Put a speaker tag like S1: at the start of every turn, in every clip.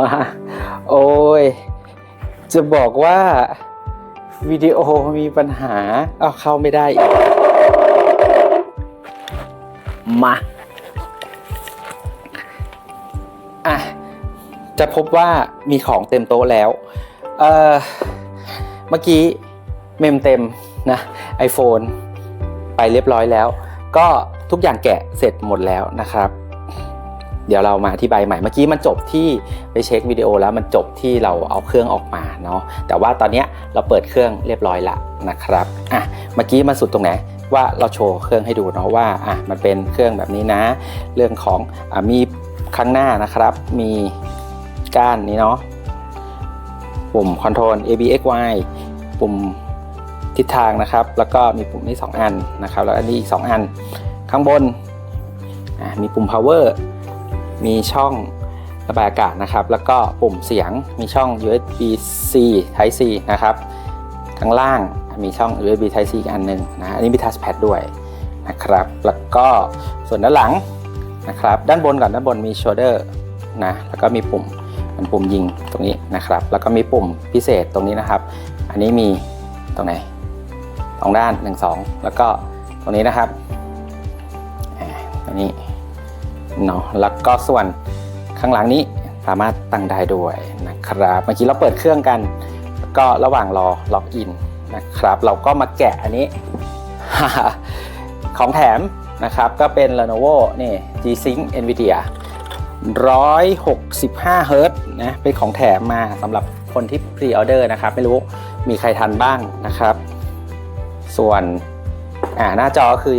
S1: มา โอ้ย จะบอกว่าวิดีโอมีปัญหา เอาเข้าไม่ได้อีก มา อะ จะพบว่ามีของเต็มโต๊ะแล้ว เออเมื่อกี้เมมเต็มนะ iPhone ไปเรียบร้อยแล้ว ก็ทุกอย่างแกะเสร็จหมดแล้วนะครับ เดี๋ยวเรามาอธิบายใหม่เมื่อกี้มันจบที่ไปเช็ควิดีโอแล้วมันจบที่เราเอาเครื่องออกมาเนาะแต่ว่าตอนนี้เราเปิดเครื่องเรียบร้อยละนะครับอะเมื่อกี้มาสุดตรงไหนว่าเราโชว์เครื่องให้ดูเนาะว่าอะมันเป็นเครื่องแบบนี้นะ เรื่องของอะมีข้างหน้านะครับ มีก้านนี้เนาะปุ่ม Control A B X Y ปุ่มทิศทางนะครับ แล้วก็มีปุ่มนี้ 2 อันนะครับ แล้วอันนี้อีก 2 อัน ข้างบนอะมีปุ่ม power มีช่องระบายอากาศนะครับ แล้วก็ปุ่มเสียงมีช่อง USB C Type C นะครับข้างล่างมีช่อง USB Type C อีกอันหนึ่งนะอันนี้มี touchpad ด้วยนะครับ แล้วก็ส่วนด้านหลังนะครับ ด้านบนก่อนด้านบนมี shoulder นะแล้วก็มีปุ่มเป็นปุ่มยิงตรงนี้นะครับ แล้วก็มีปุ่มพิเศษตรงนี้นะครับ อันนี้มีตรงไหนสองด้าน 1 2 แล้วก็ตรงนี้นะครับอ่าตรงนี้ เนาะแล้วก็ส่วนข้างหลังนี้สามารถตั้งได้ด้วยนะครับเมื่อกี้เราเปิดเครื่องกัน ก็ระหว่างรอล็อกอินนะครับ เราก็มาแกะอันนี้ ของแถมนะครับ ก็เป็น Lenovo นี่ G-Sync NVIDIA 165เฮิรตนะเป็นของแถมมาสำหรับคนที่พรีออเดอร์นะครับ ไม่รู้มีใครทันบ้างนะครับ ส่วนหน้าจอก็คือ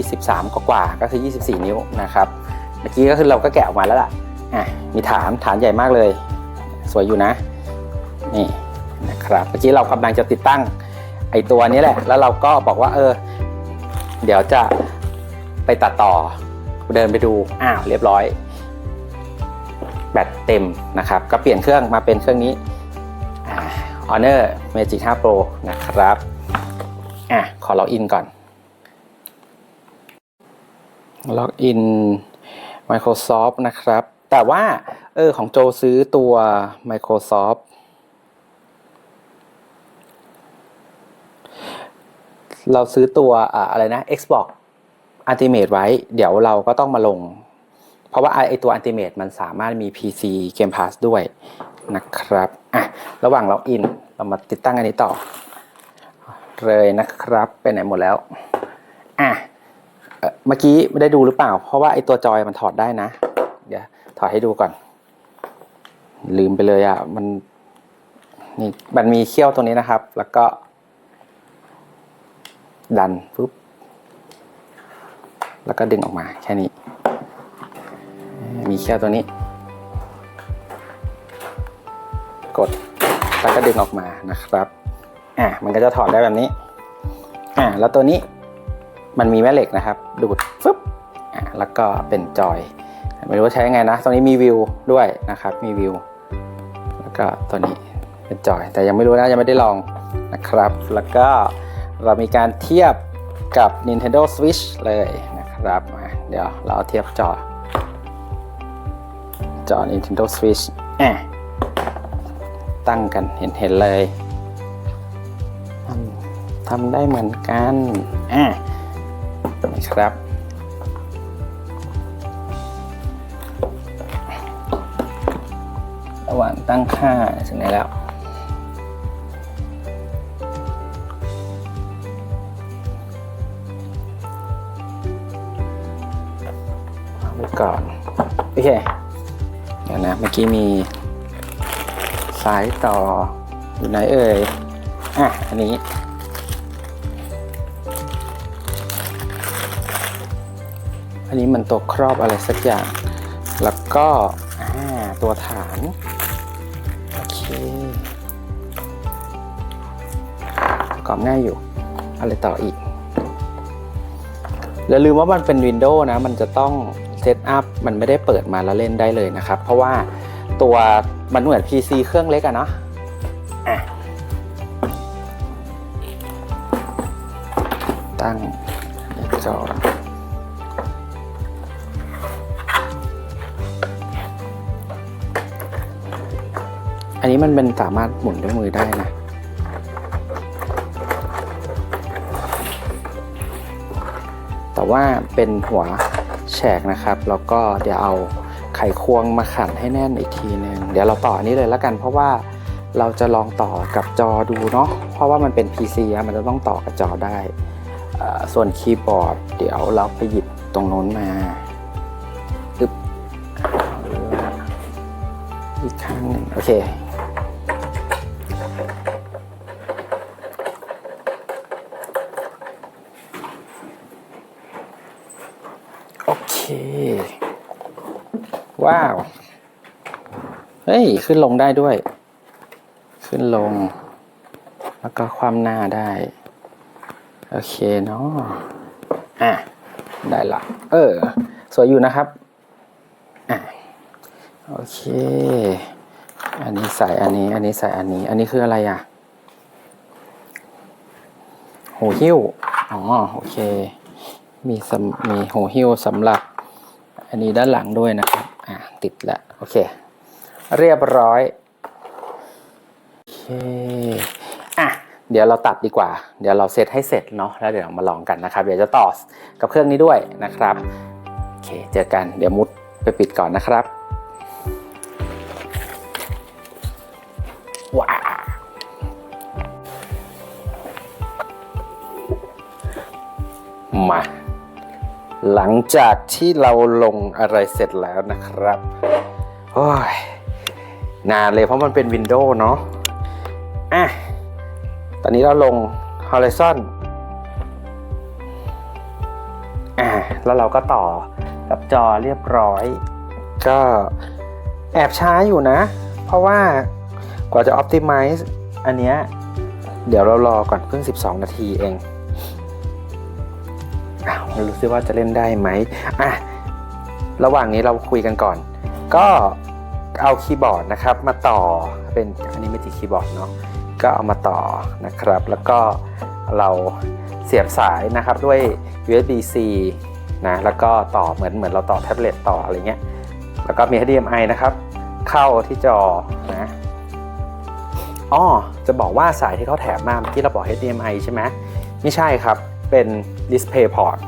S1: 23 กว่าก็คือ 24 นิ้วนะครับ เมื่อกี้ก็คือเราก็แกะออกมาแล้วล่ะอะมีฐานฐานใหญ่มากเลย สวยอยู่นะ นี่นะครับเมื่อกี้เรากำลังจะติดตั้งไอตัวนี้แหละ แล้วเราก็บอกว่า เออ เดี๋ยวจะไปตัดต่อเดินไปดูอ้าวเรียบร้อย แบตเต็มนะครับ ก็เปลี่ยนเครื่องมาเป็นเครื่องนี้อ่า Honor Magic 5 Pro นะครับอะขอล็อกอินก่อนล็อกอิน Microsoft นะครับ แต่ว่าเออของโจซื้อตัว Microsoft เราซื้อตัวอะไรนะ Xbox Ultimate ไว้ เดี๋ยวเราก็ต้องมาลง เพราะว่าไอตัว Ultimate มันสามารถมี PC Game Pass ด้วยนะครับ อะ ระหว่างล็อกอิน เรามาติดตั้งอันนี้ต่อ เลยนะครับ ไปไหนหมดแล้ว อะ เมื่อกี้ไม่ได้ดูหรือเปล่า เพราะว่าไอตัวจอยมันถอดได้นะ เดี๋ยวถอดให้ดูก่อน ลืมไปเลยอะ มันนี่มันมีเขี้ยวตรงนี้นะครับ แล้วก็ ดันปุ๊บ แล้วก็ดึงออกมาแค่นี้ มีเขี้ยวตัวนี้ กด แล้วก็ดึงออกมานะครับ อะ มันก็จะถอดได้แบบนี้ อะ แล้วตัวนี้ มันมีแม่เหล็กนะครับ ดูดฟึบอะแล้วก็เป็นจอย ไม่รู้ว่าใช้ยังไงนะ ตรงนี้มีวิวด้วยนะครับ มีวิว แล้วก็ตัวนี้เป็นจอย แต่ยังไม่รู้นะ ยังไม่ได้ลองนะครับ แล้วก็เรามีการเทียบกับ Nintendo Switch เลยนะครับ เดี๋ยวเราเทียบจอ จอ Nintendo Switch อะตั้งกันเห็นเห็นเลยทำทำได้เหมือนกันอะ นี่ครับ ระหว่างตั้งค่าถึงไหนแล้วเอาไว้ก่อน โอเค เดี๋ยวนะ เมื่อกี้มีสายต่ออยู่ไหนเอ่ย อะ อันนี้ อันนี้มันตัวครอบอะไรสักอย่าง แล้วก็ตัวฐาน โอเคประกอบง่ายอยู่ อะไรต่ออีกอย่าลืมว่ามันเป็น Windows นะ มันจะต้องเซตอัพ มันไม่ได้เปิดมาแล้วเล่นได้เลยนะครับ เพราะว่าตัวมันเหมือน PC เครื่องเล็กอะเนาะตั้งจอ อันนี้มันเป็นสามารถหมุนด้วยมือได้นะ แต่ว่าเป็นหัวแฉกนะครับ แล้วก็เดี๋ยวเอาไขควงมาขันให้แน่นอีกทีหนึ่งเดี๋ยวเราต่ออันนี้เลยแล้วกัน เพราะว่าเราจะลองต่อกับจอดูเนาะ เพราะว่ามันเป็น PC อะมันจะต้องต่อกับจอได้ ส่วนคีย์บอร์ด เดี๋ยวเราไปหยิบตรงโน้นมาอึ๊บอีกข้างหนึ่งโอเค ว้าว เฮ้ย ขึ้นลงได้ด้วย ขึ้นลง แล้วก็ความหน้าได้ โอเคเนาะอะ ได้ละ เออ สวยอยู่นะครับ อะ โอเค อันนี้ใส่อันนี้ อันนี้ใส่อันนี้ อันนี้คืออะไรอะ หูหิ้ว อ๋อ โอเค มีมีหูหิ้วสำหรับอันนี้ด้านหลังด้วยนะครับ อะติดแล้วโอเค เรียบร้อยโอเคอะเดี๋ยวเราตัดดีกว่า เดี๋ยวเราเซตให้เสร็จเนาะแล้วเดี๋ยวเรามาลองกันนะครับ เดี๋ยวจะต่อกับเครื่องนี้ด้วยนะครับโอเคเจอกันเดี๋ยวมุดไปปิดก่อนนะครับว้าวมา หลังจากที่เราลงอะไรเสร็จแล้วนะครับ โอ้ย นานเลยเพราะมันเป็นวินโดว์เนาะ อะ ตอนนี้เราลง Horizon อะ แล้วเราก็ต่อกับจอเรียบร้อย ก็แอบช้าอยู่นะ เพราะว่ากว่าจะ Optimize อันเนี้ย เดี๋ยวเรารอก่อนเพิ่ง 12 นาทีเอง รู้สึกว่าจะเล่นได้ไหมอะระหว่างนี้เราคุยกันก่อน ก็เอาคีย์บอร์ดนะครับ มาต่อเป็นอันนี้ไม่ติดคีย์บอร์ดเนาะก็เอามาต่อนะครับ แล้วก็เราเสียบสายนะครับด้วย USB-C นะแล้วก็ต่อเหมือนเหมือนเราต่อแท็บเล็ตต่ออะไรเงี้ยแล้วก็มี HDMI นะครับ เข้าที่จอนะอ๋อจะบอกว่าสายที่เขาแถมมาเมื่อกี้เราบอก HDMI ใช่ไหมไม่ใช่ครับ เป็น DisplayPort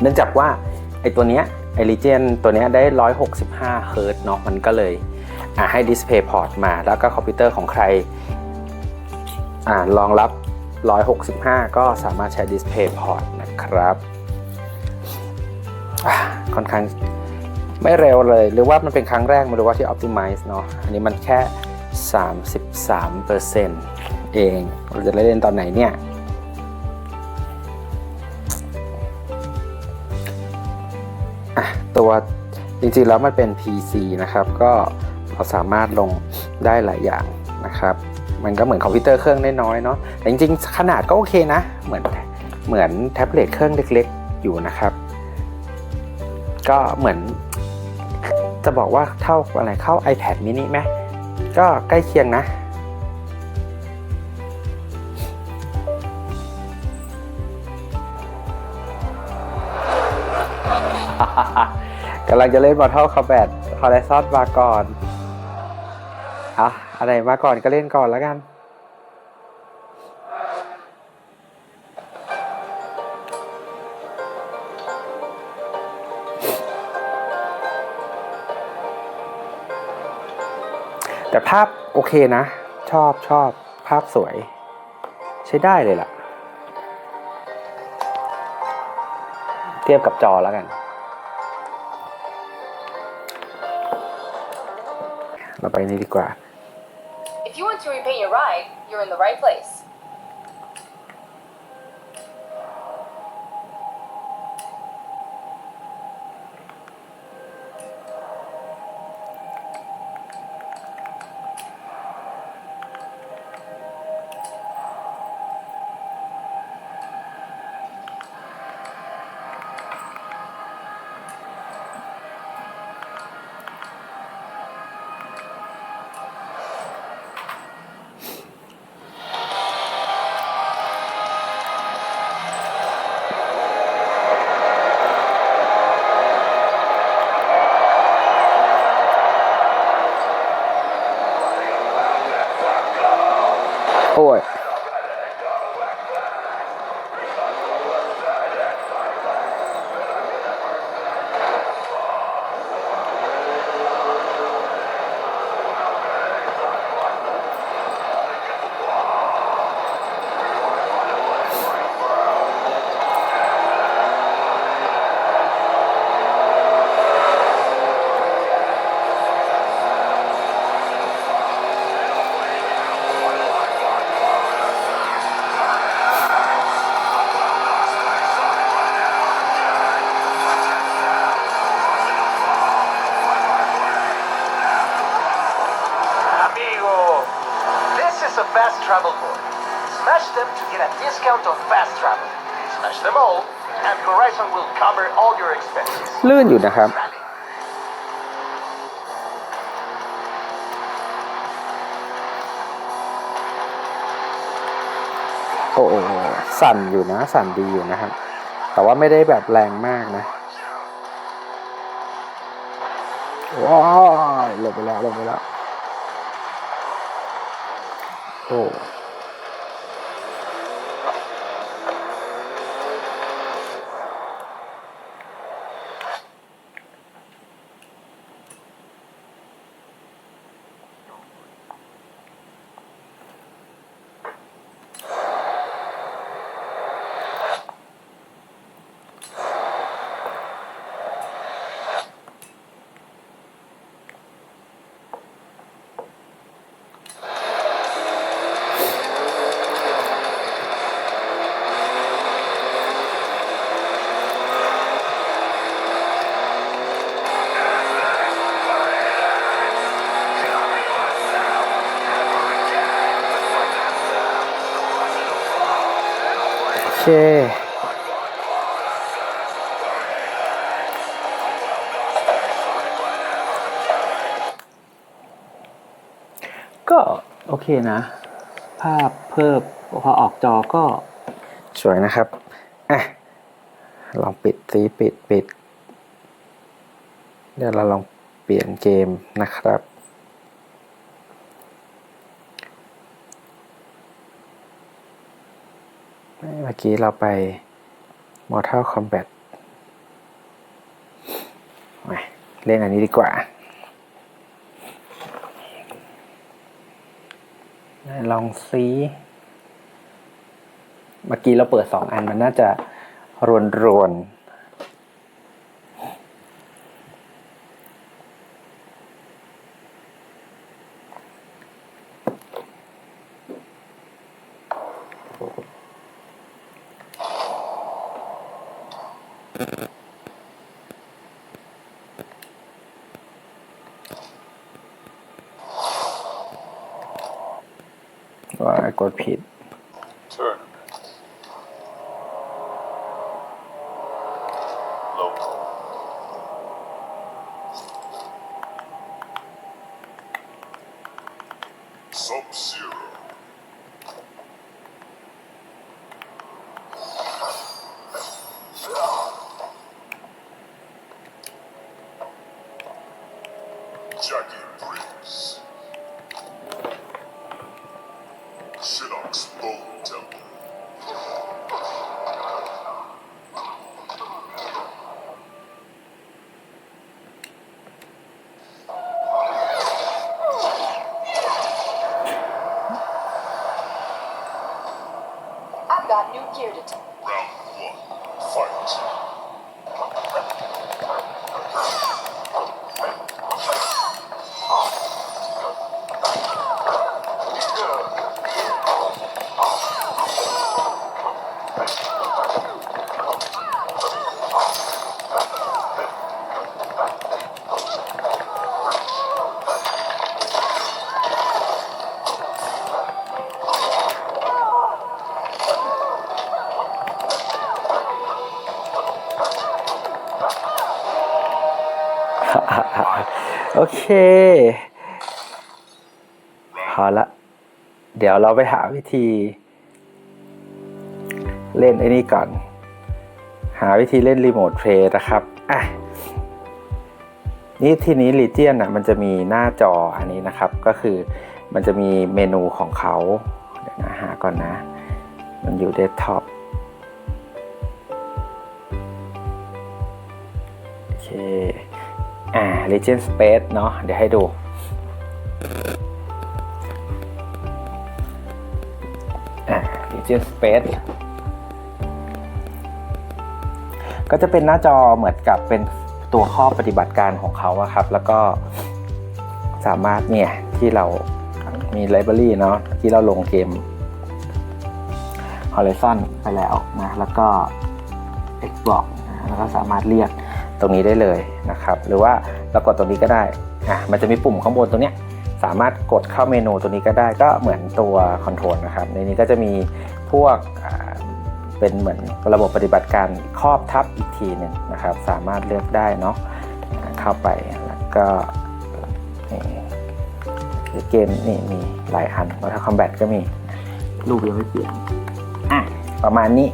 S1: เนื่องจากว่าไอตัวเนี้ยไอ Legion ตัวเนี้ยได้ 165 เฮิร์ตเนาะมันก็เลยให้ DisplayPort มา แล้วก็คอมพิวเตอร์ของใครอรองรับ 165 ก็สามารถใช้ DisplayPort นะครับค่อนข้างไม่เร็วเลย หรือว่ามันเป็นครั้งแรกไม่รู้ว่าที่ Optimize เนาะอันนี้มันแค่ 33%เอง เราจะเล่นตอนไหนเนี่ย ตัวจริงๆแล้วมันเป็น PC นะครับ ก็เราสามารถลงได้หลายอย่างนะครับ มันก็เหมือนคอมพิวเตอร์เครื่องน้อยๆเนาะแต่จริงๆ ขนาดก็โอเคนะ เหมือนเหมือนแท็บเล็ตเครื่องเล็กๆ อยู่นะครับ ก็เหมือนจะบอกว่าเท่าอะไรเข้า iPad mini ไหมก็ใกล้เคียงนะ กำลังจะเล่น Mortal Kombat Horizon มาก่อนอะอะไรมาก่อนก็เล่นก่อนแล้วกัน แต่ภาพโอเคนะ ชอบชอบภาพสวย ใช้ได้เลยล่ะ เทียบกับจอแล้วกัน เราไปนี่ดีกว่า
S2: If you want to repaint your ride, you're in the right place.
S3: Of fast travel. Smash them all, and Verizon will cover all your expenses.
S1: ลื่นอยู่นะครับ โอ้โหสั่นอยู่นะ สั่นดีอยู่นะครับ แต่ว่าไม่ได้แบบแรงมากนะ ว้าวหลบไปแล้วหลบไปแล้ว โอ้ เค ก็โอเคนะ ภาพเพิ่มพอออกจอก็สวยนะครับอะลองปิดสีปิดปิด เดี๋ยวเราลองเปลี่ยนเกมนะครับ อกี้เราไป Mortal Kombat มาเล่นอันนี้ดีกว่า ลองซีเมื่อกี้เราเปิดสองอันมันน่าจะรวนรวนๆ ว่ากดผิด
S4: Tournament. Local. Sub-Zero. Jackie Briggs. Shinnok's Bone Temple.
S2: I've got new gear to take.
S1: โอเค พอละ เดี๋ยวเราไปหาวิธี เล่นไอ้นี่ก่อน หาวิธีเล่นรีโมทเพลย์นะครับ อะ นี่ทีนี้ Legion อะ มันจะมีหน้าจออันนี้นะครับ ก็คือมันจะมีเมนูของเขาเดี๋ยวนะหาก่อนนะ มันอยู่เดสก์ท็อป อ่า Legion Space เนาะเดี๋ยวให้ดู อ่า Legion Space ก็จะเป็นหน้าจอเหมือนกับเป็นตัวข้อปฏิบัติการของเขาอะครับ แล้วก็สามารถเนี่ย ที่เรามีไลบรารีเนาะที่เราลงเกม Horizon ไปแล้วนะ แล้วก็ Xbox นะแล้วก็สามารถเรียก ตรงนี้ได้เลยนะครับ หรือว่าเรากดตรงนี้ก็ได้อะมันจะมีปุ่มข้างบนตรงเนี้ยสามารถกดเข้าเมนูตัวนี้ก็ได้ก็เหมือนตัวคอนโทรลนะครับ ในนี้ก็จะมีพวกเป็นเหมือนระบบปฏิบัติการครอบทับอีกทีหนึ่งนะครับ สามารถเลือกได้เนาะเข้าไปแล้วก็นี่เกมนี่มีหลายอันแล้วถ้าคอมแบทก็มีรูปยังไม่เปลี่ยนอะประมาณนี้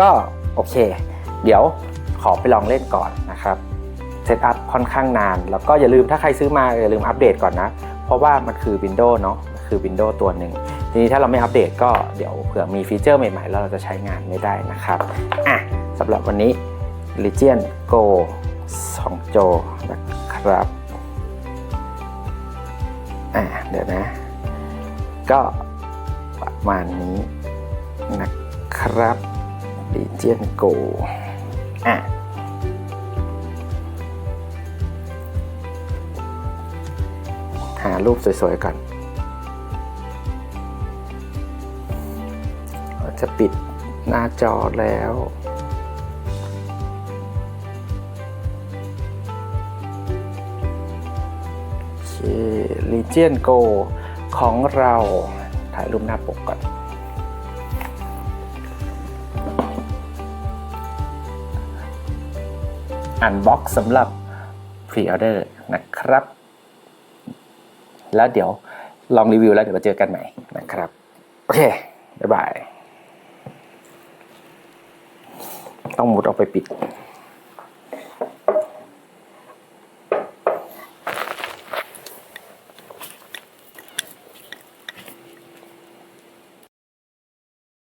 S1: ก็โอเค เดี๋ยว ขอไปลองเล่นก่อนนะครับเซตอัพค่อนข้างนาน แล้วก็อย่าลืมถ้าใครซื้อมาอย่าลืมอัปเดตก่อนนะ เพราะว่ามันคือ Windows เนาะคือ Windows ตัวหนึ่งทีนี้ถ้าเราไม่อัปเดตก็เดี๋ยวเผื่อมีฟีเจอร์ใหม่ๆ แล้วเราจะใช้งานไม่ได้นะครับอะสำหรับวันนี้ Legion Go 2โจนะครับอะเดี๋ยวนะ ก็ประมาณนี้นะครับ Legion Go อะหารูปสวยๆก่อนเราจะปิดหน้าจอแล้วโอเค Legion Go ของเรา ถ่ายรูปหน้าปกก่อน อันบ็อกสำหรับพรีออเดอร์นะครับ แล้วเดี๋ยวลองรีวิวแล้วเดี๋ยวมาเจอกันใหม่นะครับ โอเค บ๊ายบาย ต้องมุดออกไปปิด